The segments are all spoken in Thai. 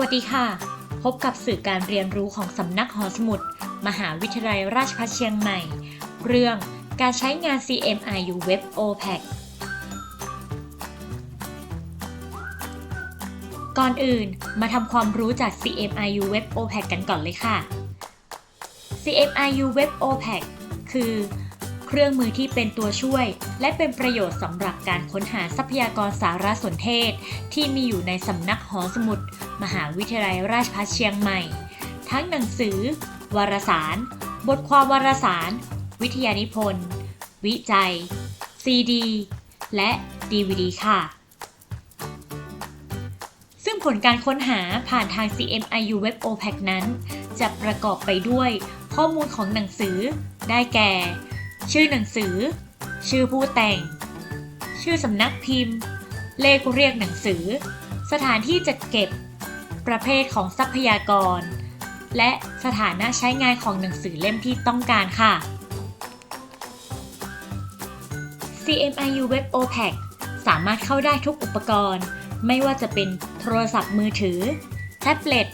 วัสดีค่ะ พบกับสื่อการเรียนรู้ของสำนักหอสมุด มหาวิทยาลัยราชภัฏเชียงใหม่ เรื่องการใช้งาน CMIU Web OPAC ก่อนอื่นมาทำความรู้จาก CMIU Web OPAC กันก่อนเลยค่ะ CMIU Web OPAC คือเครื่องมือที่เป็นตัวช่วย และเป็นประโยชน์สำหรับการค้นหาทรัพยากรสารสนเทศ ที่มีอยู่ในสำนักหอสมุด มหาวิทยาลัยราชภัฏเชียงใหม่ ทั้งหนังสือ วารสาร บทความวารสาร วิทยานิพนธ์ วิจัย ซีดี และ DVD ค่ะ ซึ่งผลการค้นหาผ่านทาง CMIU Web OPAC นั้น จะประกอบไปด้วยข้อมูลของหนังสือ ได้แก่ ชื่อหนังสือ ชื่อผู้แต่ง ชื่อสำนักพิมพ์ เลขเรียกหนังสือ สถานที่จัดเก็บ ประเภทของทรัพยากร และสถานะใช้งานของหนังสือเล่มที่ต้องการค่ะ CMIU Web OPAC สามารถเข้าได้ทุกอุปกรณ์ ไม่ว่าจะเป็นโทรศัพท์มือถือ แท็บเล็ต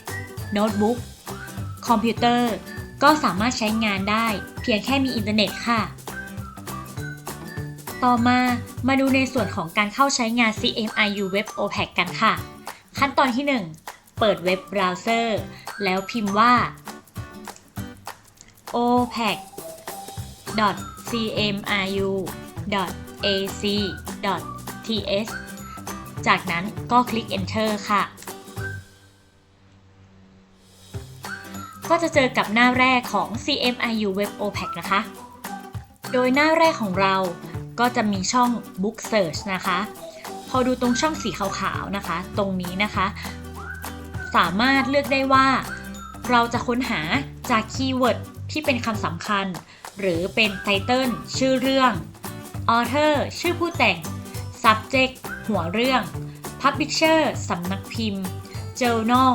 โน้ตบุ๊ก คอมพิวเตอร์ ก็สามารถใช้งานได้ เพียงแค่มีอินเทอร์เน็ตค่ะ ต่อมามาดูในส่วนของการเข้าใช้งาน CMIU Web OPAC กันค่ะ ขั้นตอนที่ 1 เปิดเว็บเบราว์เซอร์ แล้วพิมพ์ว่า opac cmiu ac th จากนั้นก็คลิก enter ค่ะ ก็จะเจอกับหน้าแรกของ CMIU Web OPAC นะคะ โดยหน้าแรกของเราก็จะมีช่อง Book Search นะคะ พอดูตรงช่องสีขาวๆนะคะ ตรงนี้นะคะ สามารถเลือกได้ว่า เราจะค้นหาจากคีย์เวิร์ดที่เป็นคำสำคัญ หรือเป็นไตเติลชื่อเรื่อง Author ชื่อผู้แต่ง Subject หัวเรื่อง Publisher สำนักพิมพ์ Journal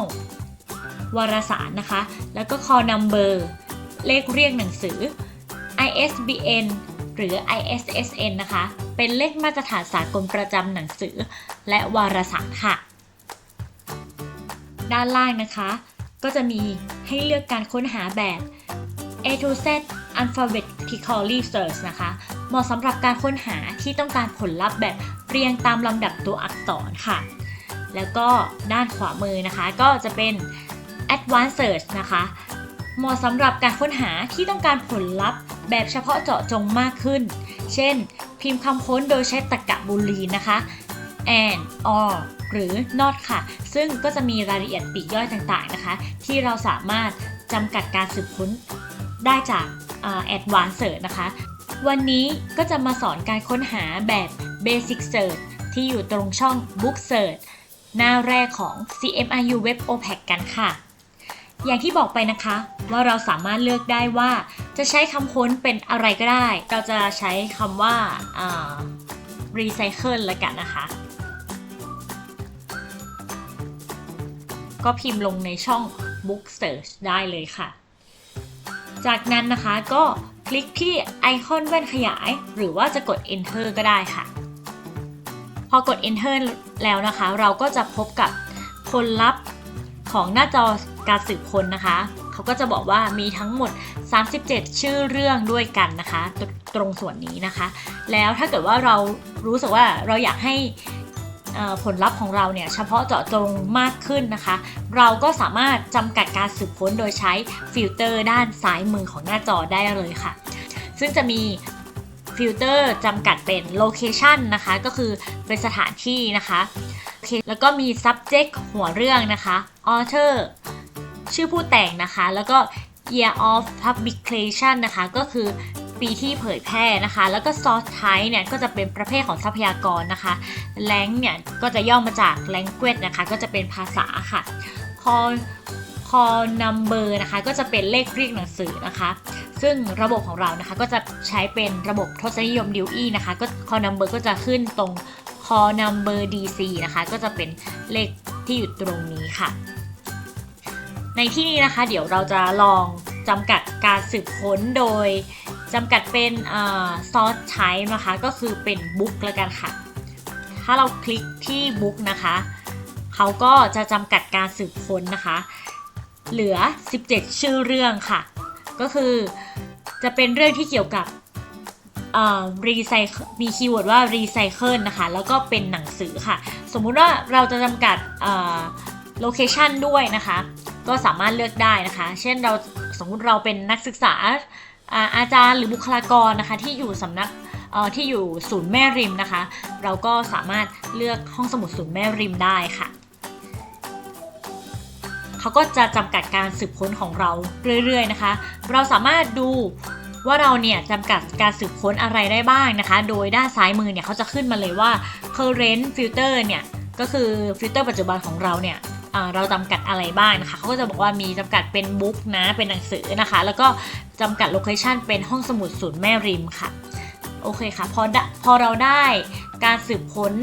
วารสารนะคะ แล้วก็ call number เลขเรียกหนังสือ ISBN หรือ ISSN นะคะ เป็นเลขมาตรฐานสากลประจำหนังสือ และวารสารค่ะ ด้านล่างนะคะ ก็จะมีให้เลือกการค้นหาแบบ A to Z alphabetically search นะคะ เหมาะสำหรับการค้นหาที่ต้องการผลลัพธ์แบบเรียงตามลำดับตัวอักษรค่ะ แล้วก็ด้านขวามือนะคะ ก็จะเป็น Advanced Search นะคะ เหมาะสำหรับการค้นหาที่ต้องการผลลัพธ์แบบเฉพาะเจาะจงมากขึ้น เช่น พิมพ์คำค้นโดยใช้ตรรกะบูลีนนะคะ and or หรือ not ค่ะ ซึ่งก็จะมีรายละเอียดปีกย่อยต่างๆนะคะ ที่เราสามารถจำกัดการสืบค้นได้จาก Advanced Search นะคะ วันนี้ก็จะมาสอนการค้นหาแบบ Basic Search ที่อยู่ตรงช่อง Book Search หน้าแรกของ CMIU Web OPAC กันค่ะ อย่างที่บอกไปนะคะว่าเราสามารถเลือกได้ว่าจะใช้คำค้นเป็นอะไรก็ได้ เราจะใช้คำว่า recycle ละกันนะคะ ก็พิมพ์ลงในช่อง book search ได้เลยค่ะ จากนั้นนะคะก็คลิกที่ไอคอนแว่นขยาย หรือว่าจะกด enter ก็ได้ค่ะ พอกด enter แล้วนะคะ เราก็จะพบกับผลลัพธ์ของหน้าจอการสืบค้นนะคะ เขาก็จะบอกว่ามีทั้งหมด 37 ชื่อเรื่องด้วยกันนะคะตตรงส่วนนี้นะคะ แล้วถ้าเกิดว่าเรารู้สึกว่าเราอยากให้ ผลลัพธ์ของเราเนี่ยเฉพาะเจาะจงมากขึ้นนะคะ เราก็สามารถจำกัดการสืบค้นโดยใช้ฟิลเตอร์ด้านซ้ายมือของหน้าจอได้เลยค่ะ ซึ่งจะมีฟิลเตอร์จำกัดเป็นโลเคชันนะคะ ก็คือเป็นสถานที่นะคะ แล้วก็มี subject หัวเรื่องนะคะ author ชื่อผู้แต่งนะคะ แล้วก็ year of publication นะคะ ก็คือ ปีที่เผยแพร่นะคะ แล้วก็ source type เนี่ยก็จะเป็นประเภทของทรัพยากรนะคะ lang เนี่ยก็จะย่อมาจาก language นะคะ ก็จะเป็นภาษาค่ะ call call number นะคะ ก็จะเป็นเลขเรียกหนังสือนะคะ ซึ่งระบบของเรานะคะ ก็จะใช้เป็นระบบทศนิยม Dewey นะคะ ก็ call number ก็จะขึ้นตรง call number DC นะคะ ก็จะเป็นเลขที่อยู่ตรงนี้ค่ะ ในที่นี้นะคะ เดี๋ยวเราจะลองจำกัดการสืบค้นโดย จำกัดเป็น source type นะคะ ก็คือเป็น book แล้วกันค่ะ ถ้าเราคลิกที่ book นะคะ เขาก็จะจำกัดการสืบค้นนะคะ เหลือ 17 ชื่อเรื่องค่ะ ก็คือจะเป็นเรื่องที่เกี่ยวกับรีไซมีคีย์เวิร์ดว่ารีไซเคิลนะคะ แล้วก็เป็นหนังสือค่ะ สมมุติว่าเราจะจำกัดโลเคชันด้วยนะคะ ก็สามารถเลือกได้นะคะ เช่นเราสมมุติเราเป็นนักศึกษา อาจารย์หรือบุคลากรนะคะที่อยู่สำนักที่อยู่ศูนย์แม่ริมนะคะ เราก็สามารถเลือกห้องสมุดศูนย์แม่ริมได้ค่ะเขาก็จะจำกัดการสืบค้นของเราเรื่อยๆนะคะ เราสามารถดูว่าเราเนี่ยจำกัดการสืบค้นอะไรได้บ้างนะคะ โดยด้านซ้ายมือเนี่ยเขาจะขึ้นมาเลยว่า current filter เนี่ยก็คือฟิลเตอร์ปัจจุบันของเราเนี่ย เราจำกัดอะไรบ้างนะคะเขาก็จะบอกว่ามีจำกัดเป็นบุ๊กนะเป็นหนังสือนะคะ แล้วก็จำกัดโลเคชันเป็นห้องสมุดศูนย์แม่ริมค่ะโอเคค่ะพอพอเราได้การสืบค้น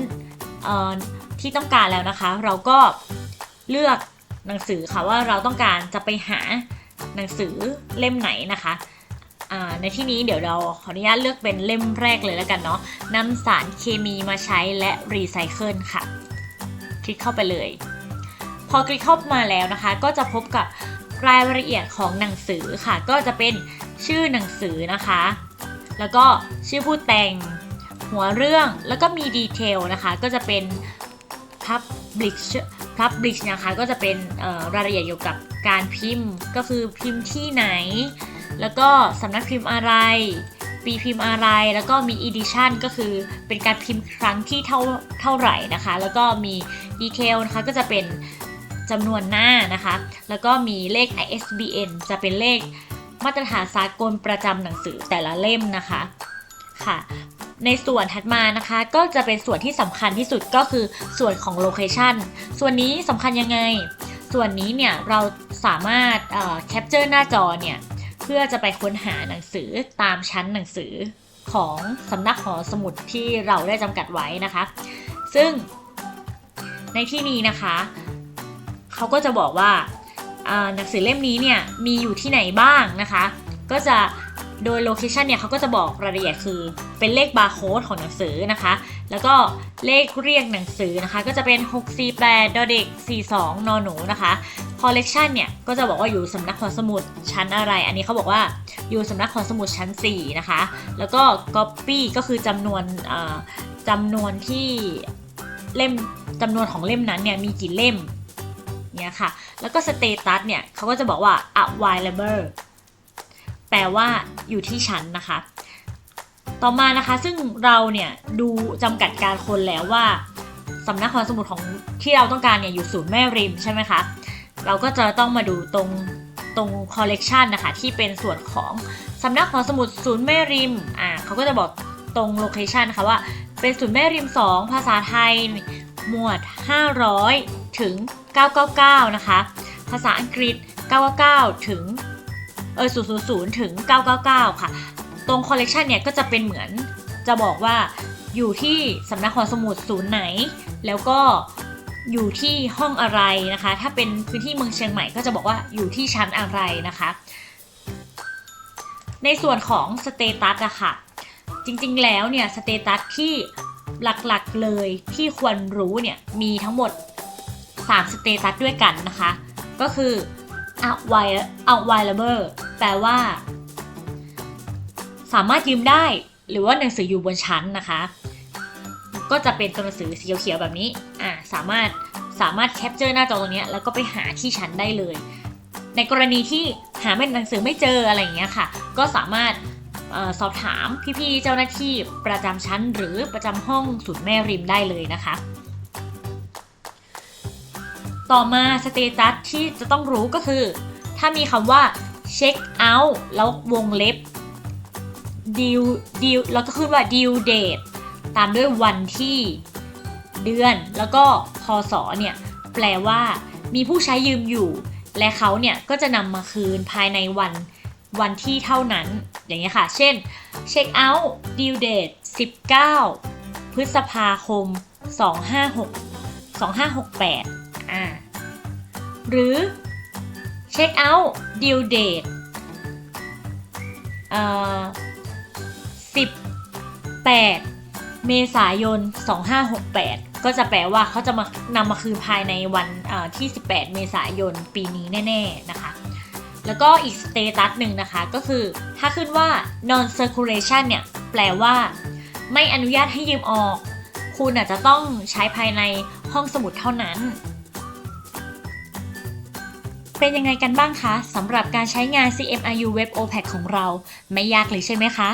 ที่ต้องการแล้วนะคะ เราก็เลือกหนังสือค่ะว่าเราต้องการจะไปหาหนังสือเล่มไหนนะคะในที่นี้เดี๋ยวเราขออนุญาตเลือกเป็นเล่มแรกเลยแล้วกันเนาะนำสารเคมีมาใช้และรีไซเคิลค่ะ คลิกเข้าไปเลย พอคลิกเข้ามาแล้วนะคะ ก็จะพบกับรายละเอียดของหนังสือค่ะ ก็จะเป็นชื่อหนังสือนะคะ แล้วก็ชื่อผู้แต่งหัวเรื่องแล้วก็มีดีเทลนะคะ ก็จะเป็น publish publish นะคะ ก็จะเป็นรายละเอียดเกี่ยวกับการพิมพ์ ก็คือพิมพ์ที่ไหน แล้วก็สำนักพิมพ์อะไร ปีพิมพ์อะไร แล้วก็มี edition ก็คือเป็นการพิมพ์ครั้งที่เท่าเท่าไหร่นะคะ แล้วก็มีดีเทลนะคะ ก็จะเป็น จำนวนหน้านะคะ แล้วก็มีเลข ISBN จะเป็นเลขมาตรฐานสากลประจำหนังสือแต่ละเล่มนะคะค่ะในส่วนถัดมานะคะก็จะเป็นส่วนที่สำคัญที่สุดก็คือส่วนของโลเคชันส่วนนี้สำคัญยังไง ส่วนนี้เนี่ยเราสามารถแคปเจอร์หน้าจอเนี่ยเพื่อจะไปค้นหาหนังสือตามชั้นหนังสือของสำนักหอสมุดที่เราได้จำกัดไว้นะคะ ซึ่งในที่นี้นะคะ เขาก็จะบอกว่าหนังสือเล่มนี้เนี่ยมีอยู่ที่ไหนบ้างนะคะ ก็จะโดยโลเคชันเนี่ยเขาก็จะบอกรายละเอียดคือเป็นเลขบาร์โค้ดของหนังสือนะคะ แล้วก็เลขเรียกหนังสือนะคะ ก็จะเป็น 648ดเด็ก 42 นหนูนะคะคอลเลกชันเนี่ยก็จะบอกว่าอยู่สำนักหอสมุดชั้นอะไร อันนี้เขาบอกว่าอยู่สำนักหอสมุดชั้น 4 นะคะ แล้วก็ Copy ก็คือจำนวนจำนวนที่เล่มจำนวนของเล่มนั้นเนี่ยมีกี่เล่ม เนี่ยค่ะ แล้วก็ Status เนี่ยเขาก็จะบอกว่า available แปลว่าอยู่ที่ชั้นนะคะ ต่อมานะคะซึ่งเราเนี่ยดูจำกัดการคนแล้วว่าสำนักหอสมุดของที่เราต้องการเนี่ยอยู่ศูนย์แม่ริมใช่ไหมคะ เราก็จะต้องมาดูตรงตรงคอลเลกชันนะคะที่เป็นส่วนของสำนักหอสมุดศูนย์แม่ริม อ่าเขาก็จะบอกตรงโลเคชันนะคะว่าเป็นศูนย์แม่ริม 2 ภาษาไทย หมวด 500 ถึง 999 นะคะ ภาษาอังกฤษ 999 ถึงเออ000 ถึง 999 ค่ะ ตรงคอลเลกชันเนี่ยก็จะเป็นเหมือนจะบอกว่าอยู่ที่สำนักหอสมุดศูนย์ไหน แล้วก็อยู่ที่ห้องอะไรนะคะ ถ้าเป็นพื้นที่เมืองเชียงใหม่ก็จะบอกว่าอยู่ที่ชั้นอะไรนะคะ ในส่วนของสเตตัสอะค่ะ จริงๆแล้วเนี่ยสเตตัสที่หลักๆเลยที่ควรรู้เนี่ยมีทั้งหมด 3สเตตัสด้วยกันนะคะ ก็คือ available แปลว่า สามารถยืมได้ หรือว่าหนังสืออยู่บนชั้นนะคะ ก็จะเป็นตัวหนังสือสีเขียวๆแบบนี้อ่าสามารถสามารถแคปเจอร์หน้าจอตรงนี้แล้วก็ไปหาที่ชั้นได้เลย ในกรณีที่หาเป็นหนังสือไม่เจออะไรอย่างเงี้ยค่ะ ก็สามารถออสอบถามพี่ๆเจ้าหน้าที่ประจำชั้นหรือประจำห้องศูนย์แม่ริมได้เลยนะคะ ต่อมาสเตตัสที่จะต้องรู้ก็คือ ถ้ามีคำว่าเช็คเอาท์แล้ววงเล็บดีลดีลแล้วก็ขึ้นว่าดีลเดทตามด้วยวันที่เดือน แล้วก็พศเนี่ย แปลว่า มีผู้ใช้ยืมอยู่ และเขาเนี่ยก็จะนำมาคืนภายในวันวันที่เท่านั้น อย่างเงี้ยค่ะ เช่นเช็คเอาท์ดิวเดต19 พฤษภาคม 2568 อ่าหรือเช็คเอาท์ดิวเดตเอ่อ18เมษายน 2568 ก็จะแปลว่าเขาจะมานำมาคืนภายในวันที่ 18 เมษายนปีนี้แน่ ๆ นะคะ แล้วก็อีกสเตตัสหนึ่งนะคะ ก็คือถ้าขึ้นว่า non circulation เนี่ย แปลว่า ไม่อนุญาตให้ยืมออก คุณอาจจะต้องใช้ภายในห้องสมุดเท่านั้น เป็นยังไงกันบ้างคะสำหรับการใช้งาน CMRU Web OPAC ของเรา ไม่ยากเลยใช่ไหมคะ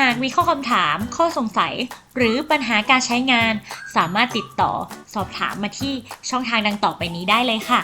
หากมีข้อคำถาม ข้อสงสัย หรือปัญหาการใช้งาน สามารถติดต่อสอบถามมาที่ช่องทางดังต่อไปนี้ได้เลยค่ะ